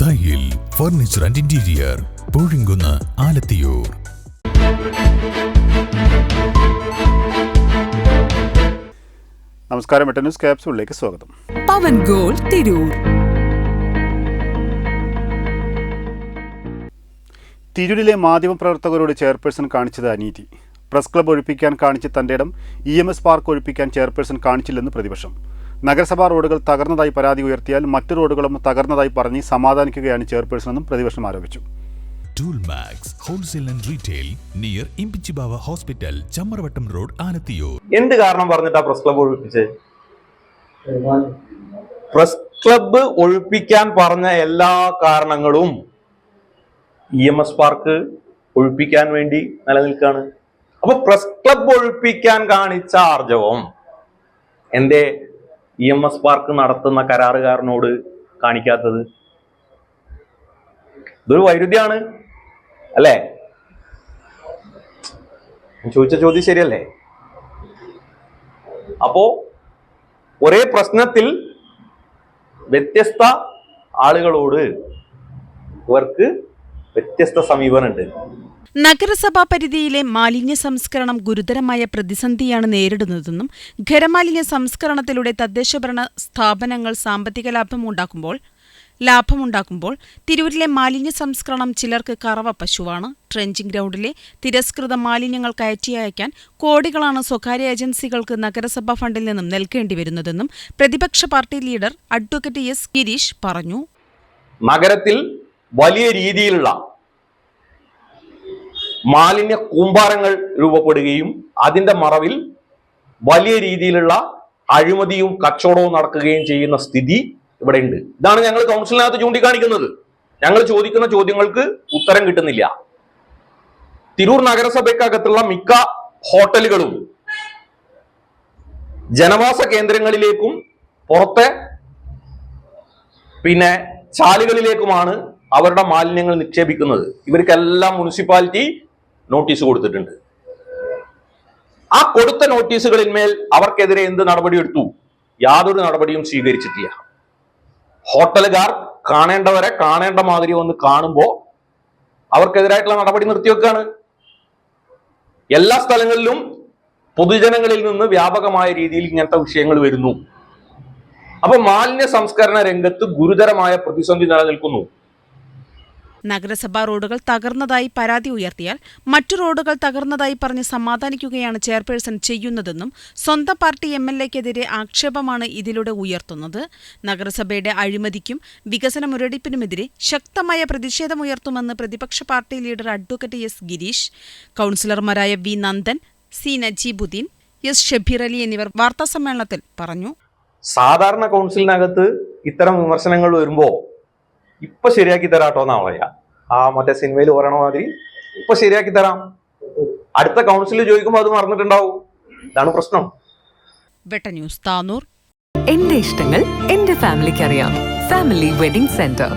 Thayyil furniture and interior Poozhinkunnu Alathiyur. നമസ്കാരം എട്ട് news ക്യാപ്സൂളിലേക്ക് സ്വാഗതം. പവൻ ഗോൾ തിരൂർ. തിരൂരിലെ മാധ്യമപ്രവർത്തകരോട് ചെയർപേഴ്സൺ കാണിച്ചത് അനീതി. പ്രസ് ക്ലബ്ബ് ഒഴിപ്പിക്കാൻ കാണിച്ച തന്റെ ഇടം ഇ എം എസ് പാർക്ക് ഒഴിപ്പിക്കാൻ ചെയർപേഴ്സൺ കാണിച്ചില്ലെന്ന് പ്രതിപക്ഷം. നഗരസഭാ റോഡുകൾ തകർന്നതായി പരാതി ഉയർത്തിയാൽ മറ്റു റോഡുകളും തകർന്നതായി പറഞ്ഞ് സമാധാനിക്കുകയാണ് ചെയർപേഴ്സൺ എന്നും പ്രതിപക്ഷം ആരോപിച്ചു. Tool max wholesale and retail near Imbichibava hospital Chamravattam road Alathiyur എന്ത് കാരണം പറഞ്ഞിട്ടാ പ്രസ് ക്ലബ് ഒഴിപ്പിച്ചേ പ്രസ് ക്ലബ്ബ് ഒഴിപ്പിക്കാൻ പറഞ്ഞ എല്ലാ കാരണങ്ങളും ഇ എം എസ് പാർക്ക് ഒഴിപ്പിക്കാൻ വേണ്ടി നിലനിൽക്കാണ്. അപ്പൊ പ്രസ് ക്ലബ് ഒഴിപ്പിക്കാൻ കാണിച്ച ആർജവം എന്തേ? ഇ എം എസ് പാർക്ക് നടത്തുന്ന കരാറുകാരനോട് കാണിക്കാത്തത്? ഇതൊരു വൈരുദ്ധ്യമാണ് അല്ലേ? ചോദിച്ച ചോദ്യം ശരിയല്ലേ? അപ്പോ ഒരേ പ്രശ്നത്തിൽ വ്യത്യസ്ത ആളുകളോട് ഇവർക്ക് വ്യത്യസ്ത സമീപനമുണ്ട്. നഗരസഭാ പരിധിയിലെ മാലിന്യ സംസ്കരണം ഗുരുതരമായ പ്രതിസന്ധിയാണ് നേരിടുന്നതെന്നും ഖരമാലിന്യ സംസ്കരണത്തിലൂടെ തദ്ദേശഭരണ സ്ഥാപനങ്ങൾ സാമ്പത്തിക ലാഭമുണ്ടാക്കുമ്പോൾ ലാഭമുണ്ടാക്കുമ്പോൾ തിരൂരിലെ മാലിന്യ സംസ്കരണം ചിലർക്ക് കറവ പശുവാണ്. ട്രെഞ്ചിംഗ് ഗ്രൗണ്ടിലെ തിരസ്കൃത മാലിന്യങ്ങൾ കയറ്റി അയക്കാൻ കോടികളാണ് സ്വകാര്യ ഏജൻസികൾക്ക് നഗരസഭാ ഫണ്ടിൽ നിന്നും നൽകേണ്ടി വരുന്നതെന്നും പ്രതിപക്ഷ party leader advocate S Girish പറഞ്ഞു. നഗരത്തിൽ വലിയ രീതിയിലുള്ള മാലിന്യ കൂമ്പാരങ്ങൾ രൂപപ്പെടുകയും അതിന്റെ മറവിൽ വലിയ രീതിയിലുള്ള അഴിമതിയും കച്ചവടവും നടക്കുകയും ചെയ്യുന്ന സ്ഥിതി ഇവിടെ ഉണ്ട്. ഇതാണ് ഞങ്ങൾ കൗൺസിലിനകത്ത് ചൂണ്ടിക്കാണിക്കുന്നത്. ഞങ്ങൾ ചോദിക്കുന്ന ചോദ്യങ്ങൾക്ക് ഉത്തരം കിട്ടുന്നില്ല. തിരൂർ നഗരസഭയ്ക്കകത്തുള്ള മിക്ക ഹോട്ടലുകളും ജനവാസ കേന്ദ്രങ്ങളിലേക്കും പുറത്തെ പിന്നെ ചാലുകളിലേക്കുമാണ് അവരുടെ മാലിന്യങ്ങൾ നിക്ഷേപിക്കുന്നത്. ഇവർക്കെല്ലാം മുനിസിപ്പാലിറ്റി നോട്ടീസ് കൊടുത്തിട്ടുണ്ട്. ആ കൊടുത്ത നോട്ടീസുകളിന്മേൽ അവർക്കെതിരെ എന്ത് നടപടിയെടുത്തു? യാതൊരു നടപടിയും സ്വീകരിച്ചിട്ടില്ല. ഹോട്ടലുകാർ കാണേണ്ടവരെ കാണേണ്ട മാതിരി ഒന്ന് കാണുമ്പോൾ അവർക്കെതിരായിട്ടുള്ള നടപടി നിർത്തിവെക്കാണ്. എല്ലാ സ്ഥലങ്ങളിലും പൊതുജനങ്ങളിൽ നിന്ന് വ്യാപകമായ രീതിയിൽ ഇങ്ങനത്തെ വിഷയങ്ങൾ വരുന്നു. അപ്പൊ മാലിന്യ സംസ്കരണ രംഗത്ത് ഗുരുതരമായ പ്രതിസന്ധി നിലനിൽക്കുന്നു. നഗരസഭാ റോഡുകൾ തകർന്നതായി പരാതി ഉയർത്തിയാൽ മറ്റു റോഡുകൾ തകർന്നതായി പറഞ്ഞ് സമാധാനിക്കുകയാണ് ചെയർപേഴ്സൺ ചെയ്യുന്നതെന്നും സ്വന്തം പാർട്ടി എം എൽ എക്കെതിരെ ആക്ഷേപമാണ് ഇതിലൂടെ ഉയർത്തുന്നത്. നഗരസഭയുടെ അഴിമതിക്കും വികസന മുരടിപ്പിനുമെതിരെ ശക്തമായ പ്രതിഷേധമുയർത്തുമെന്ന് പ്രതിപക്ഷ party leader advocate S Girish കൌൺസിലർമാരായ V Nandan C Najeebuddin S Shabeer Ali എന്നിവർ വാർത്താസമ്മേളനത്തിൽ പറഞ്ഞു. സാധാരണ കൗൺസിലിനകത്ത് ഇത്തരം വിമർശനങ്ങൾ വരുമ്പോ ഇപ്പൊ ശരിയാക്കി തരാട്ടോ എന്നാ പറയാ. ആ മറ്റേ സിനിമയിൽ പറയണ മാതിരി ഇപ്പൊ ശരിയാക്കി തരാം. അടുത്ത കൗൺസിലിൽ ചോദിക്കുമ്പോൾ അത് മറന്നിട്ടുണ്ടാവും. ഇതാണ് പ്രശ്നം. വെട്ട ന്യൂസ് താനൂർ. എന്റെ ഇഷ്ടങ്ങൾ എന്റെ ഫാമിലിക്ക് അറിയാം. Family wedding centre